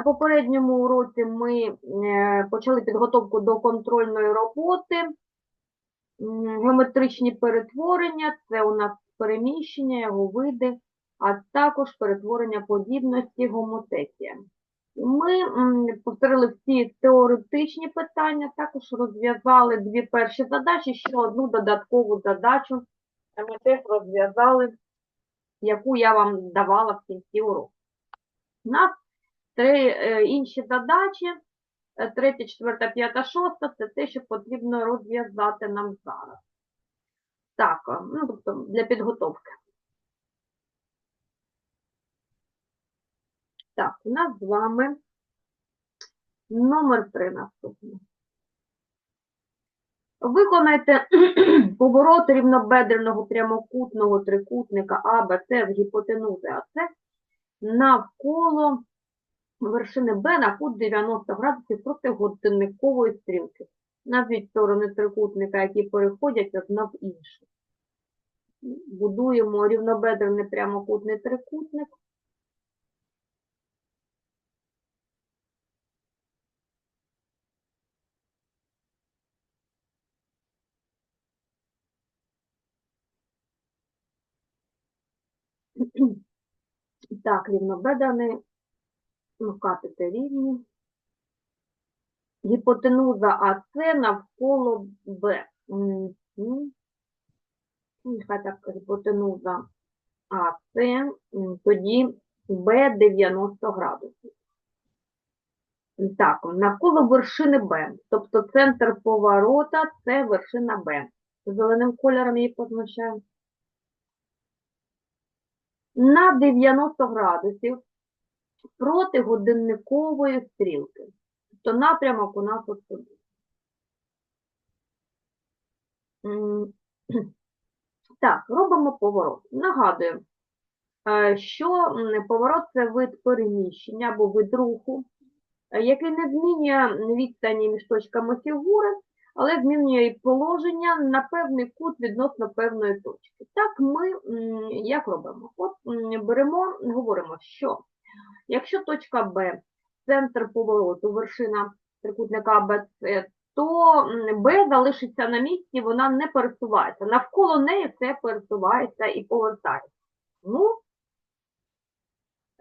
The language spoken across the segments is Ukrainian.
На попередньому уроці ми е, почали підготовку до контрольної роботи. Геометричні перетворення це у нас переміщення, його види, а також перетворення подібності гомотетія. Ми повторили всі теоретичні питання, також розв'язали дві перші задачі, ще одну додаткову задачу ми теж розв'язали, яку я вам давала в кінці уроку. У нас три е, інші задачі, е, третя, четверта, п'ята, шоста, це те, що потрібно розв'язати нам зараз. Так, е, ну, тобто для підготовки. Так, у нас з вами номер 3 наступний. Виконайте поворот рівнобедреного прямокутного трикутника АБЦ з гіпотенузи АС навколо вершини Б на кут 90 градусів проти годинникової стрілки. Назвіть сторони трикутника, які переходять одна в іншу. Будуємо рівнобедрений прямокутний трикутник. Так, рівнобедрений, ну, катети рівні. Гіпотенуза АС навколо Б. Ну, Нехай так, гіпотенуза АС, тоді Б 90 градусів. Так, навколо вершини Б. Тобто центр поворота це вершина Б. Зеленим кольором її позначаємо. На 90 градусів проти годинникової стрілки. Тобто напрямок у нас от сюди. Так, робимо поворот. Нагадую, е, що поворот це вид переміщення або вид руху, е, який не змінює відстані між точками фігури, але змінює і положення на певний кут відносно певної точки. Так ми як робимо? От беремо, говоримо, що якщо точка Б, центр повороту, вершина трикутника АБЦ, то Б залишиться на місці, вона не пересувається. Навколо неї це пересувається і повертається. Ну,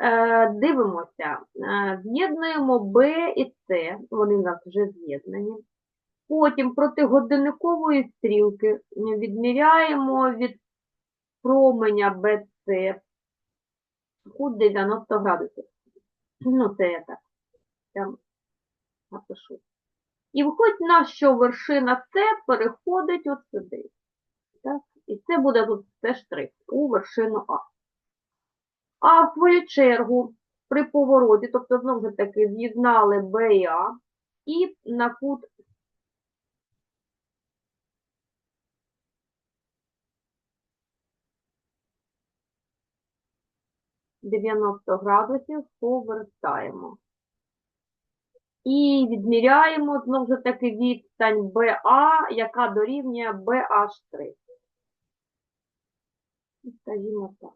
е, дивимося, Е, з'єднуємо Б і С, вони в нас вже з'єднані. Потім проти годинникової стрілки відміряємо від променя BC кут 90 градусів. Ну, це я так там напишу. І виходить на що вершина С переходить от сюди. Так? І це буде тут це штрих у вершину А. А в свою чергу при повороті, тобто знову ж таки з'єднали Б і А, і на кут 90 градусів повертаємо. І відміряємо знову ж таки відстань БА, яка дорівнює БА'Ш. Скажімо так.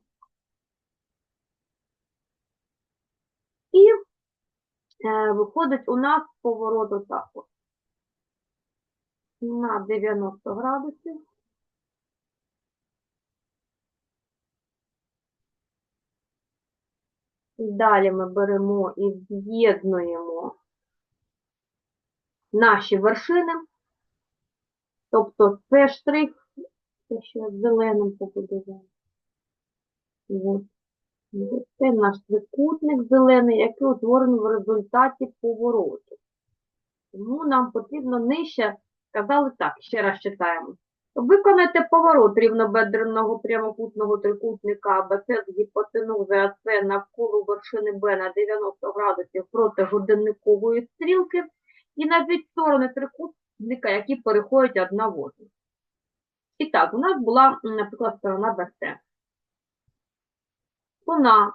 І е, виходить у нас поворот отак от. На 90 градусів. Далі ми беремо і з'єднуємо наші вершини. Тобто це штрих, це ще зеленим побудував. Це наш трикутник зелений, який утворений в результаті повороту. Тому нам потрібно нижче, сказали так, ще раз читаємо. Виконайте поворот рівнобедреного прямокутного трикутника АБЦ з гіпотенузи АС навколо вершини Б на 90 градусів проти годинникової стрілки і назвіть сторони трикутника, які переходять одна в одну. І так, у нас була, наприклад, сторона БЦ. Вона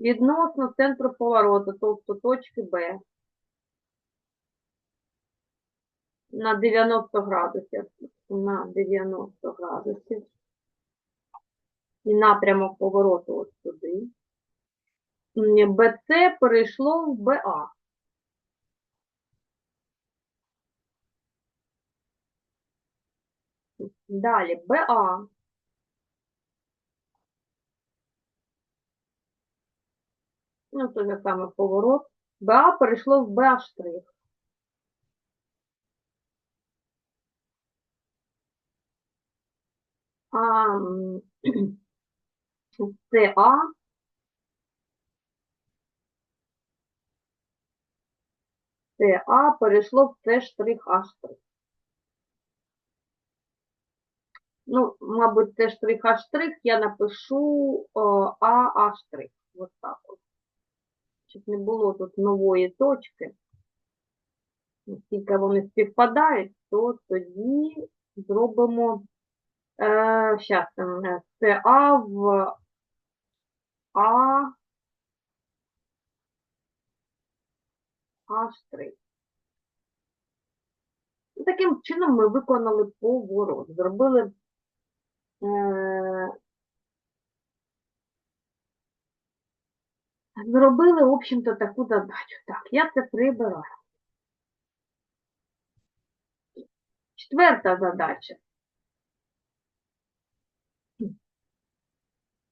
відносно центру повороту, тобто точки Б, на 90 градусів. На 90 градусів. І напрямок повороту ось м, БЦ перейшло в БА. Далі БА. Ну, той же саме поворот. БА перейшло в БА штрих. А м, ЦА ЦА перейшло в С штрих А штрих. Ну, мабуть, С штрих А штрих я напишу А А штрих. Ось так от. Щоб не було тут нової точки. Оскільки вони співпадають, то тоді зробимо щас, е, це А в А А штрих. І таким чином ми виконали поворот. Зробили е, зробили, в общем-то, таку задачу. Так, я це прибираю. Четверта задача.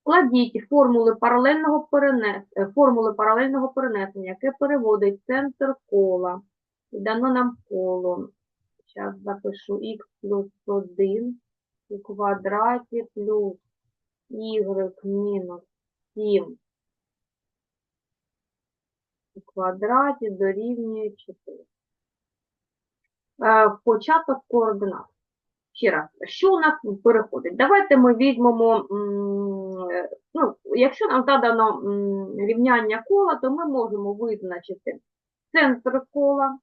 Складіть формули паралельного перенес... е, формули паралельного перенесення, яке переводить центр кола. І дано нам коло. Зараз запишу х плюс 1 у квадраті плюс y мінус 7 у квадраті дорівнює 4. Е, Початок координат. Ще раз, що у нас переходить? Давайте ми візьмемо, ну, якщо нам задано рівняння кола, то ми можемо визначити центр кола,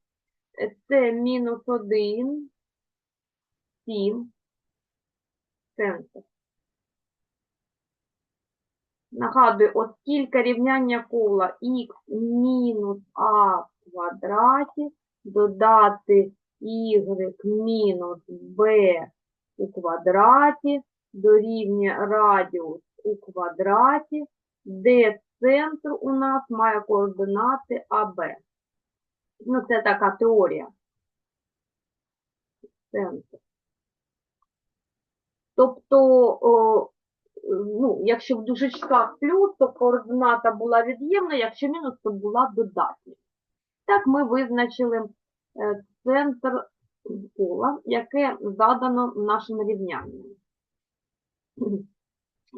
це мінус 1, 7, центр. Нагадую, оскільки рівняння кола х мінус а в квадраті додати y мінус b у квадраті дорівнює радіус у квадраті, де центр у нас має координати АБ. Ну, це така теорія. Центр. Тобто, о, ну, якщо в дужечках плюс, то координата була від'ємна, якщо мінус, то була додатня. Так ми визначили е, центр кола, яке задано нашим рівнянням.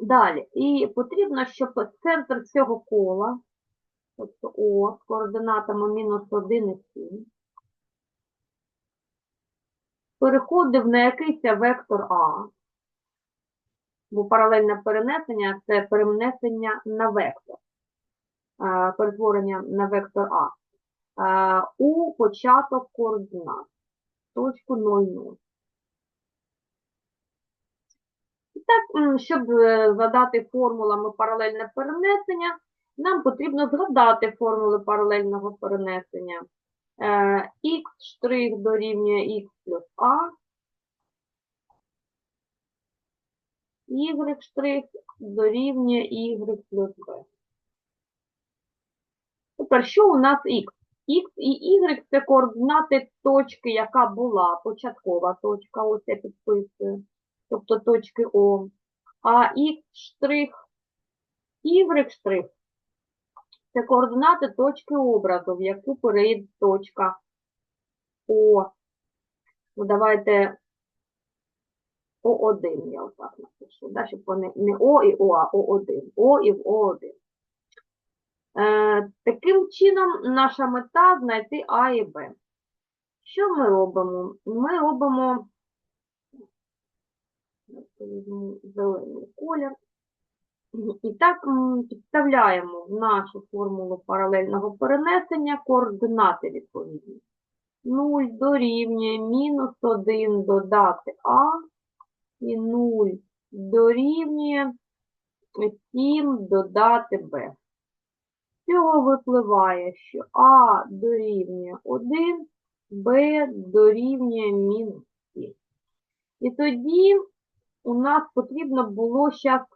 Далі, і потрібно, щоб центр цього кола, тобто О з координатами мінус 1 і 7, переходив на якийсь вектор А, бо паралельне перенесення це перенесення на вектор, е, перетворення на вектор А, у початок координат, точку 0,0. І так, щоб е, задати формулами паралельне перенесення, нам потрібно згадати формули паралельного перенесення. Е, Х дорівнює х плюс А, y дорівнює y плюс b. Тепер, що у нас х? Х і y – це координати точки, яка була, початкова точка, ось я підписую, тобто точки О. А х штрих, y це координати точки образу, в яку перейде точка О. Ну, давайте О1 я отак напишу, щоб вони не О і О, а О1. О і в О1. Е, таким чином, наша мета знайти А і Б. Що ми робимо? Ми робимо зелений колір. І так підставляємо в нашу формулу паралельного перенесення координати відповідні. 0 дорівнює мінус 1 додати А і 0 дорівнює 7 додати Б. Цього випливає, що А дорівнює 1, Б дорівнює мінус 7. І тоді у нас потрібно було зараз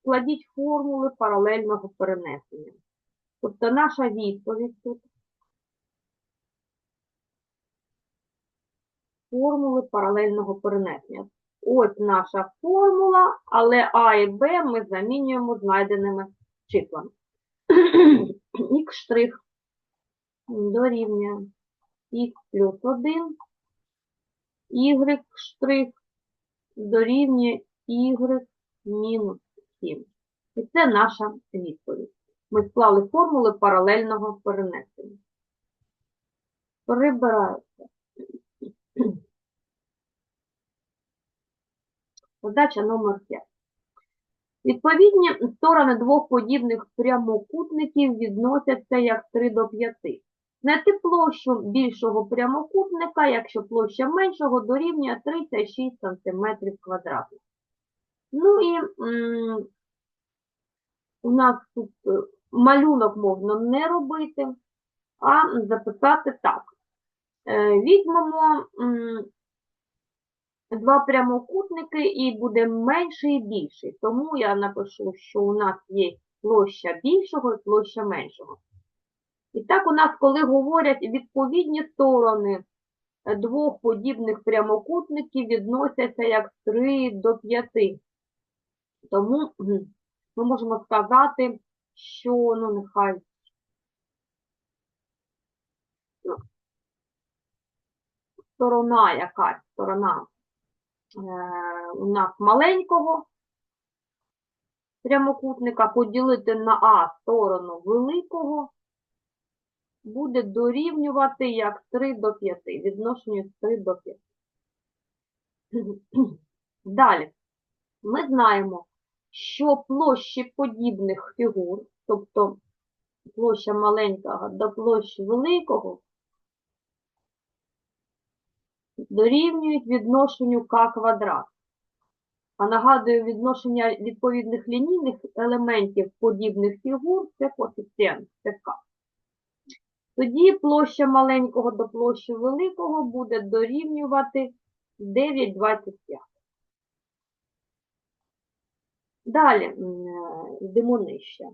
складіть формули паралельного перенесення. Тобто наша відповідь тут формули паралельного перенесення. Ось наша формула, але А і Б ми замінюємо знайденими числами. Х штрих дорівнює х плюс 1, y штрих дорівнює y мінус 7. І це наша відповідь. Ми склали формули паралельного перенесення. Прибирається. Задача номер 5. Відповідні сторони двох подібних прямокутників відносяться як 3 до 5. Знайти площу більшого прямокутника, якщо площа меншого дорівнює 36 см квадратних. Ну і у нас тут е, малюнок можна не робити, а записати так. Е, Візьмемо два прямокутники і буде менший і більший. Тому я напишу, що у нас є площа більшого і площа меншого. І так у нас, коли говорять відповідні сторони е, двох подібних прямокутників відносяться як 3 до 5. Тому ми можемо сказати, що, ну, нехай. Сторона якась, сторона у нас маленького прямокутника поділити на А сторону великого буде дорівнювати як 3 до 5, відношенню з 3 до 5. Далі, ми знаємо, що площі подібних фігур, тобто площа маленького до площі великого, дорівнюють відношенню k квадрат. А нагадую, відношення відповідних лінійних елементів подібних фігур це коефіцієнт, це k. Тоді площа маленького до площі великого буде дорівнювати 9,25. Далі йдемо нижче.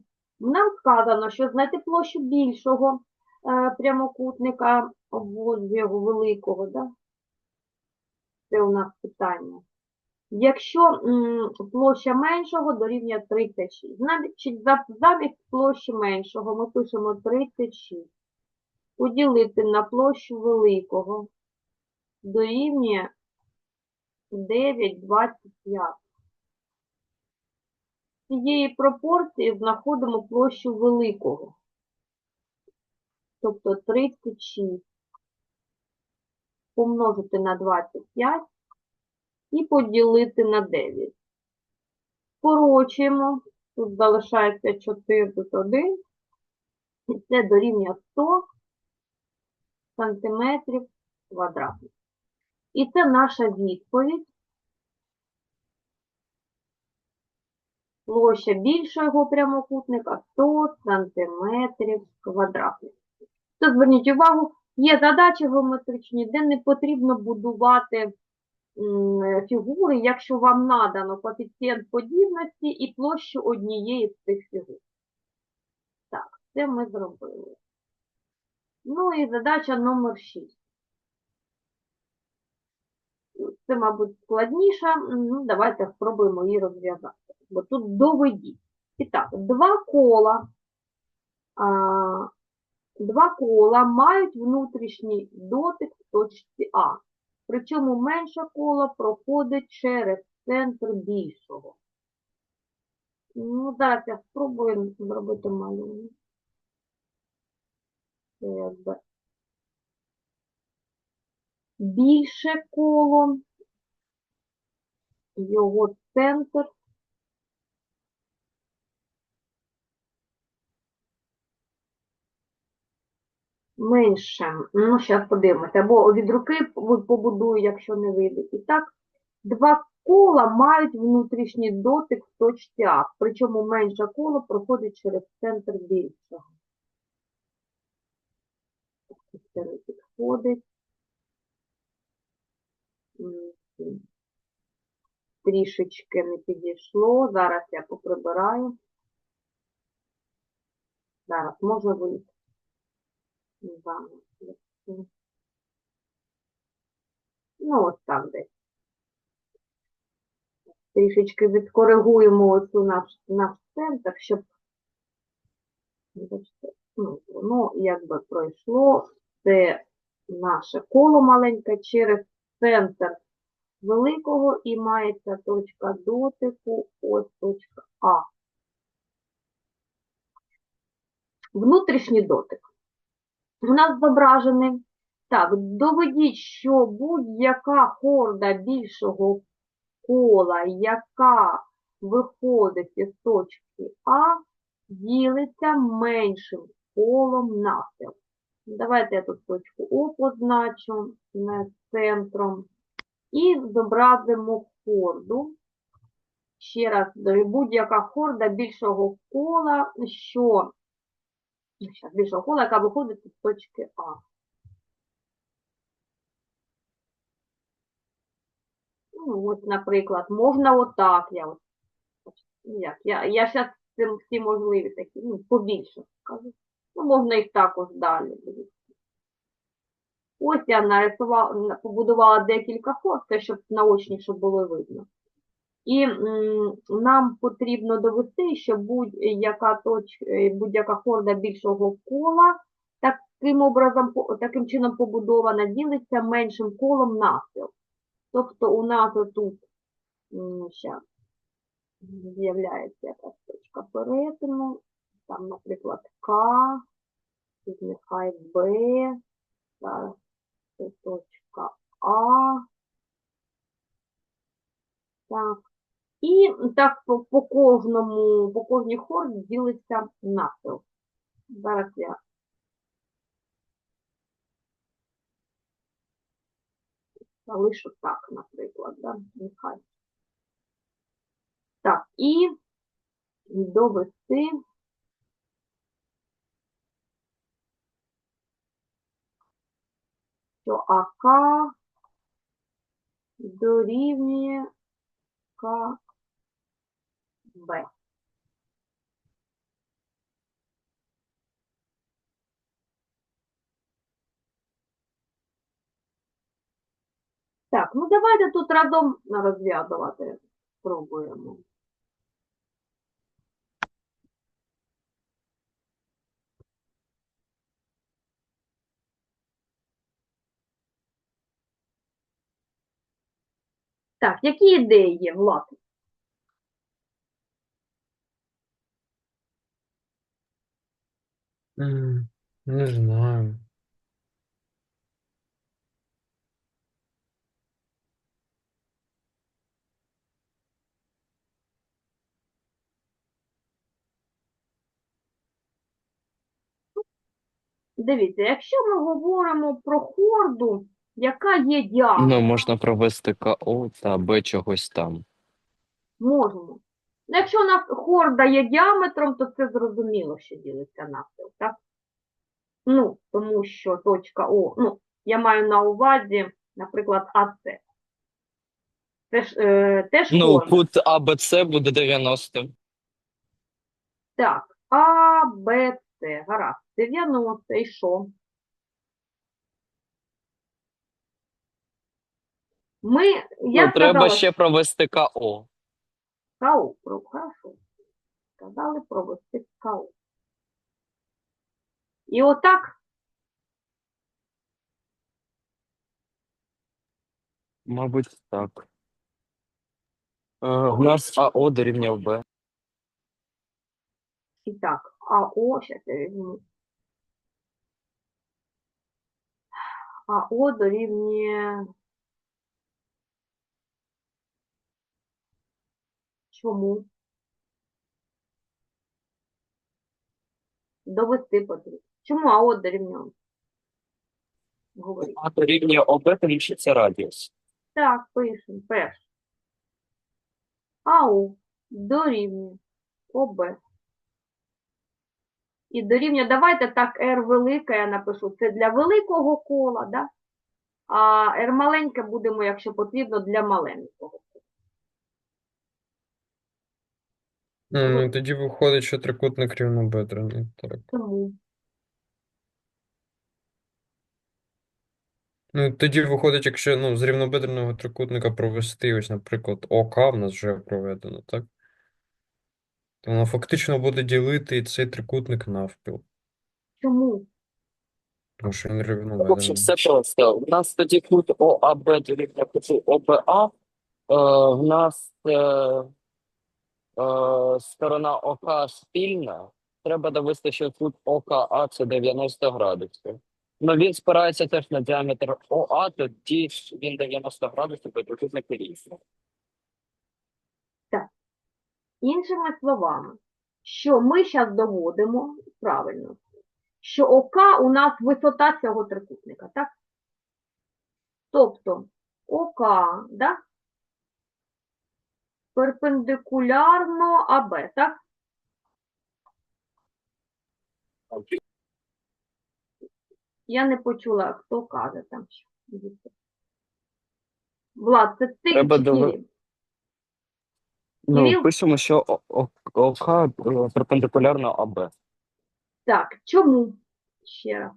Нам сказано, що знайти площу більшого е, прямокутника його великого, да? Це у нас питання. Якщо площа меншого дорівнює 36. Значить, замість площі меншого ми пишемо 36. Поділити на площу великого дорівнює 9,25. З цієї пропорції знаходимо площу великого. Тобто 36 помножити на 25 і поділити на 9. Скорочуємо. Тут залишається 4 тут 1. І це дорівнює 100 сантиметрів квадратних. І це наша відповідь. Площа більшого прямокутника 100 сантиметрів квадратних. То зверніть увагу, є задачі геометричні, де не потрібно будувати фігури, якщо вам надано коефіцієнт подібності і площу однієї з цих фігур. Так, це ми зробили. Ну і задача номер 6. Це, мабуть, складніша. Ну, давайте спробуємо її розв'язати. Бо тут доведіть. І так, два кола. Два кола мають внутрішній дотик в точці А. Причому менше коло проходить через центр більшого. Ну, зараз я спробую зробити малюнок. Більше коло, його центр. Менше. Ну, зараз подивимося. Або від руки побудую, якщо не вийде. І так, два кола мають внутрішній дотик в точці. Причому менше коло проходить через центр більшого. Це не підходить. Трішечки не підійшло. Зараз я поприбираю. Зараз, може вийти. Зараз. Ну, ось так десь. Трішечки відкоригуємо оцю наш, наш центр, щоб ну, воно якби пройшло це наше коло маленьке через центр великого і мається точка дотику, ось точка А. Внутрішній дотик. У нас зображений. Так, доведіть, що будь-яка хорда більшого кола, яка виходить із точки А, ділиться меншим колом навпіл. Давайте я тут точку О позначу не центром. І зобразимо хорду. Ще раз, будь-яка хорда більшого кола, що більшого кола, яка виходить з точки А. Ну, от, наприклад, можна отак. Я, от, як, я, я зараз цим всі можливі такі, ну, побільше скажу. Ну, можна і також далі. Ось я нарисувала, побудувала декілька фото, щоб наочніше було видно. І нам потрібно довести, що будь-яка точка, будь-яка хорда більшого кола таким образом, таким чином побудована, ділиться меншим колом навпіл. Тобто у нас тут зараз з'являється якась точка перетину, там, наприклад, К, тут нехай Б, зараз це точка А. Так. І так по, по кожному, по кожній хорді ділиться навпіл. Зараз я залишу так, наприклад, да? нехай. Так, і довести що АК дорівнює КБ. Так, ну давайте тут разом розв'язувати спробуємо. Так, які ідеї є, Влад? М, Не знаю. Дивіться, якщо ми говоримо про хорду, яка є діаметром, Ну, можна провести КО та Б чогось там. можемо. Ну, Якщо у нас хорда є діаметром, то це зрозуміло, що ділиться навпіл, так? Ну, тому що точка О, ну, я маю на увазі, наприклад, АС. Це ж е, теж Ну, хорда. кут АБЦ буде 90. Так, А, Б, С, гаразд. 90, і що? Ми, я Ну, треба сказала, ще провести КО. КАУ, про, хорошо. Сказали провести КАУ. І отак, Мабуть, так. Е, У нас АО дорівнює Б. і так, АО, зараз я візьму. АО дорівнює чому? Довести потрібно. Чому АО дорівнює? Говоріть. А дорівнює ОБ, тому що це радіус. Так, пишемо. Перше. АУ дорівнює ОБ. І дорівнює, давайте так, R велике я напишу. Це для великого кола, да? а R маленьке будемо, якщо потрібно, для маленького. Ну, тоді виходить, що трикутник рівнобедрений. Так. Чому? Ну, тоді виходить, якщо ну, з рівнобедреного трикутника провести, ось, наприклад, ОК в нас вже проведено, так? То воно фактично буде ділити цей трикутник навпіл, Чому? тому що він В общем, рівнобедрений. все просто. У нас тоді кут ОАБ дорівнює куту ОБА. Е, в нас е, сторона ОК спільна. Треба довести, що кут ОКА це 90 градусів. Ну він спирається теж на діаметр ОА, тоді він 90 градусів, бо трикутник різний. Іншими словами, що ми зараз доводимо правильно, що ОК у нас висота цього трикутника, так? Тобто ОК, да? Перпендикулярно АБ, так? Я не почула, хто каже там що. Влад, це ти Треба чи Кирил? Ну, Кирил? пишемо, що О- О- ОК е, перпендикулярно АБ. Так, чому? Ще раз.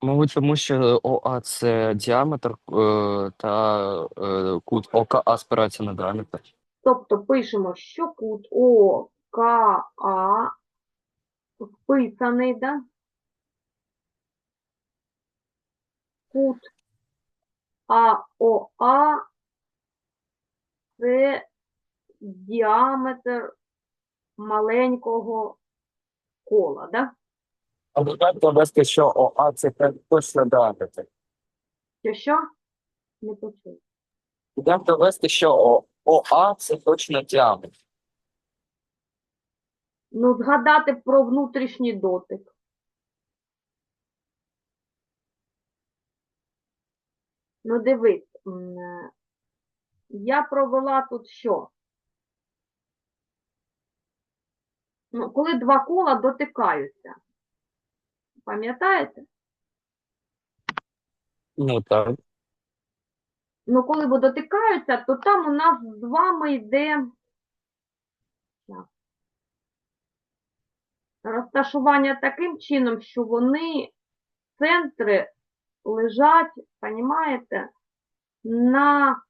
Мабуть, тому що ОА це діаметр е, та е, кут ОКА спирається на діаметр. Тобто пишемо, що кут ОКА вписаний, да? Кут АОА це діаметр маленького кола, да? Або так довести, що ОА це точно діаметр. Що що? Не почув. Як довести, що ОА це точно діаметр. Ну, згадати про внутрішній дотик. Ну, дивись, я провела тут що? Ну, коли два кола дотикаються. Пам'ятаєте? Ну так. Ну, коли бо дотикаються, то там у нас з вами йде розташування таким чином, що вони центри лежать, понімаєте, на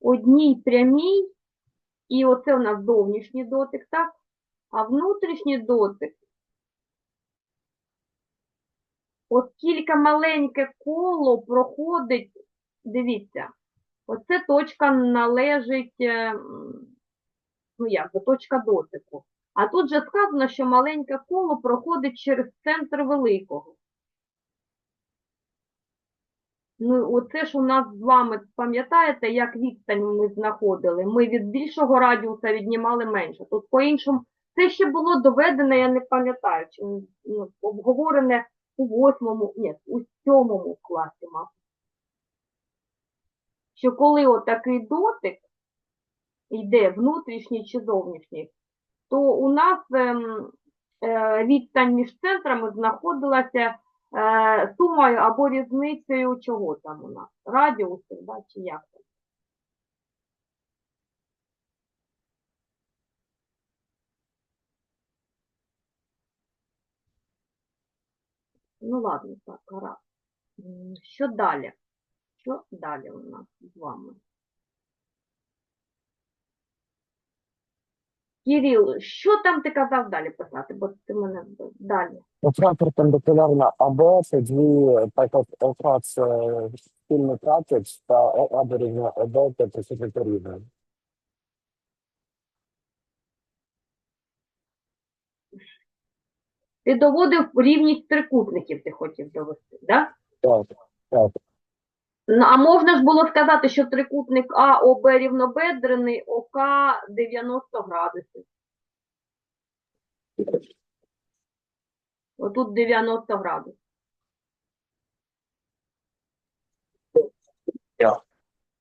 одній прямій, і оце у нас зовнішній дотик, так? А внутрішній дотик, оскільки маленьке коло проходить, дивіться, оце точка належить, е, ну як, би, точка дотику. А тут же сказано, що маленьке коло проходить через центр великого. Ну, оце ж у нас з вами, пам'ятаєте, як відстань ми знаходили? Ми від більшого радіуса віднімали менше. Тут по-іншому, це ще було доведено, я не пам'ятаю, чи ну, обговорене у восьмому, ні, у сьомому класі, мабуть. Що коли отакий дотик йде внутрішній чи зовнішній, то у нас ем, е, відстань між центрами знаходилася е, сумою або різницею чого там у нас? Радіусів, да, чи як там? Ну ладно, так, гаразд. Що далі? Що далі у нас з вами? Кирил, що там ти казав далі писати? Бо ти мене далі. ОК перпендикулярно АБ, тоді так як ОК це спільний трапець, та дорівнює ОБ, це присутність рівня. Ти доводив рівність трикутників, ти хотів довести, да? Так, так. Ну, а можна ж було сказати, що трикутник А, ОБ рівнобедрений, ОК 90 градусів. Отут 90 градусів. Так.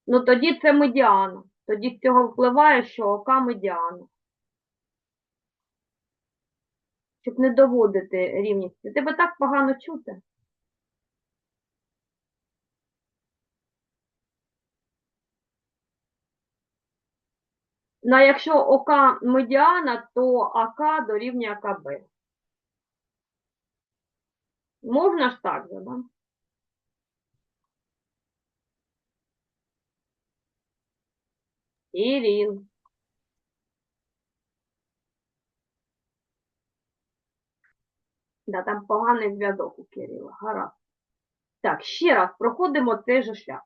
Ну тоді це медіана. Тоді з цього впливає, що ОК медіана. Щоб не доводити рівність. Тебе так погано чути. Ну, а якщо ОК медіана, то АК дорівнює АКБ. Можна ж так же, да? Ірін. Да, там поганий зв'язок у Кирила. Гаразд. Так, ще раз проходимо цей же шлях.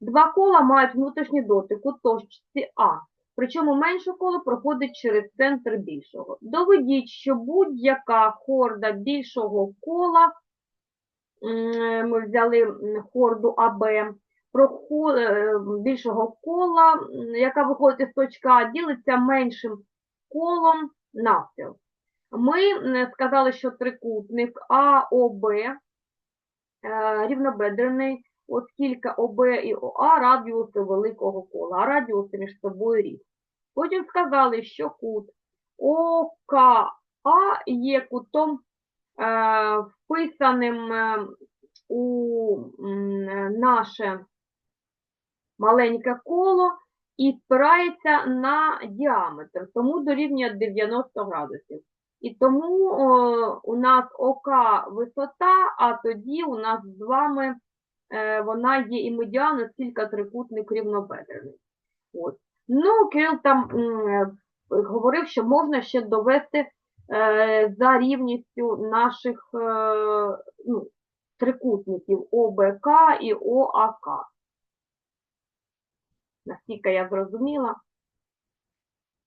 Два кола мають внутрішній дотик у точці А. Причому менше коло проходить через центр більшого. Доведіть, що будь-яка хорда більшого кола, ми взяли хорду АБ, е, більшого кола, яка виходить із точки А, ділиться меншим колом навпіл. Ми сказали, що трикутник АОБ е, рівнобедрений, оскільки ОБ і ОА радіуси великого кола, а радіуси між собою рівні. Потім сказали, що кут ОКА є кутом е, вписаним е, у наше маленьке коло і спирається на діаметр, тому дорівнює 90 градусів. І тому о, у нас ОК висота, а тоді у нас з вами е, вона є і медіана, оскільки трикутник рівнобедрений. От. Ну, Кирил там м, е, говорив, що можна ще довести е, за рівністю наших е, ну, трикутників ОБК і ОАК. Наскільки я зрозуміла,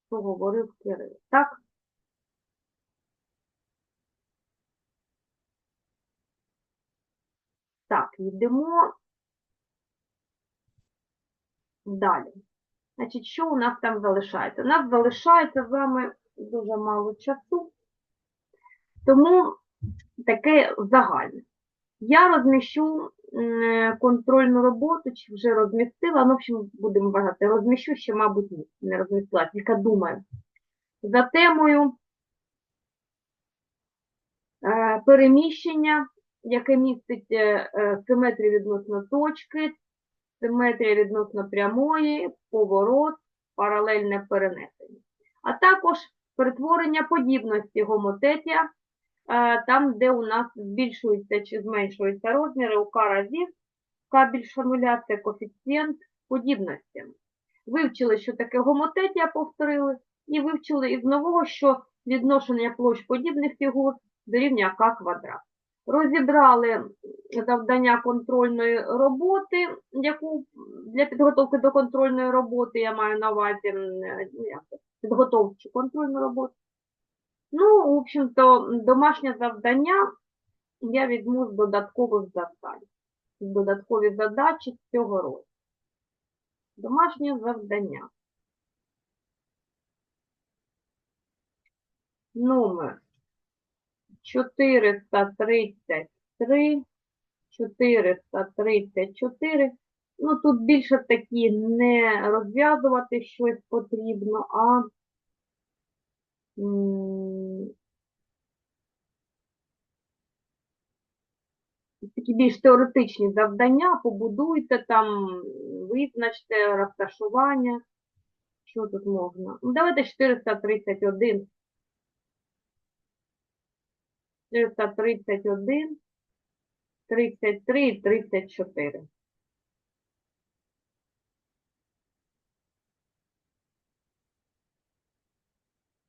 що говорив Кирил. Так? Так, йдемо далі. Значить, що у нас там залишається? У нас залишається з вами дуже мало часу, тому таке загальне. Я розміщу контрольну роботу, чи вже розмістила, ну, в общем, будемо вважати, розміщу, ще, мабуть, не розмістила, тільки думаю. За темою е, переміщення, яке містить е, е, симетрію відносно точки, симетрія відносно прямої, поворот, паралельне перенесення. А також перетворення подібності гомотетія, е, там, де у нас збільшуються чи зменшуються розміри у К разів, К більше нуля це коефіцієнт подібності. Вивчили, що таке гомотетія, повторили, і вивчили із нового, що відношення площ подібних фігур дорівнює К квадрат. Розібрали завдання контрольної роботи, яку для підготовки до контрольної роботи я маю на увазі ну, підготовчу контрольну роботу. Ну, в общем-то, домашнє завдання я візьму з додаткових завдань. Додаткові задачі цього року. Домашнє завдання. Номер 433, 434. Ну, тут більше такі не розв'язувати щось потрібно, а такі більш теоретичні завдання, побудуйте там, визначте розташування. Що тут можна? Ну, давайте 431. 431, 33 і 34.